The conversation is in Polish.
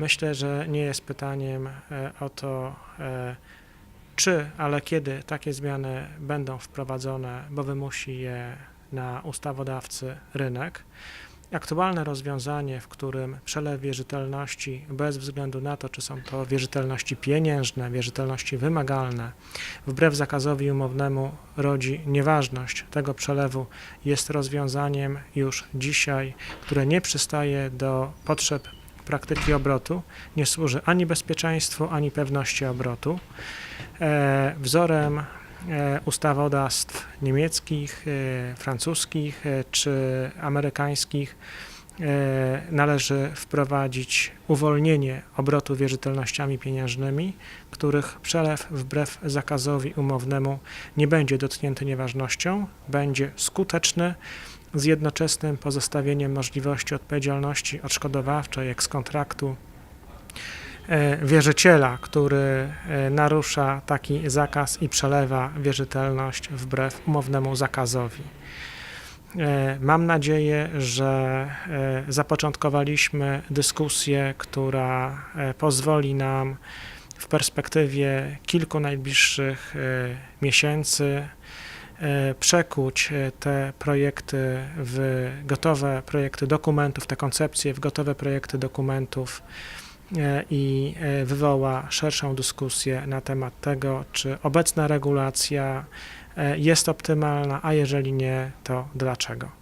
Myślę, że nie jest pytaniem e, o to, e, czy, ale kiedy takie zmiany będą wprowadzone, bo wymusi je na ustawodawcy rynek. Aktualne rozwiązanie, w którym przelew wierzytelności, bez względu na to, czy są to wierzytelności pieniężne, wierzytelności wymagalne, wbrew zakazowi umownemu rodzi nieważność tego przelewu, jest rozwiązaniem już dzisiaj, które nie przystaje do potrzeb praktyki obrotu, nie służy ani bezpieczeństwu, ani pewności obrotu. E, wzorem e, ustawodawstw niemieckich, e, francuskich czy amerykańskich należy wprowadzić uwolnienie obrotu wierzytelnościami pieniężnymi, których przelew wbrew zakazowi umownemu nie będzie dotknięty nieważnością, będzie skuteczny z jednoczesnym pozostawieniem możliwości odpowiedzialności odszkodowawczej jak z kontraktu e, wierzyciela, który e, narusza taki zakaz i przelewa wierzytelność wbrew umownemu zakazowi. E, Mam nadzieję, że zapoczątkowaliśmy dyskusję, która pozwoli nam w perspektywie kilku najbliższych miesięcy przekuć e, te projekty w gotowe projekty dokumentów, te koncepcje w gotowe projekty dokumentów e, i e, wywoła szerszą dyskusję na temat tego, czy obecna regulacja e, jest optymalna, a jeżeli nie, to dlaczego.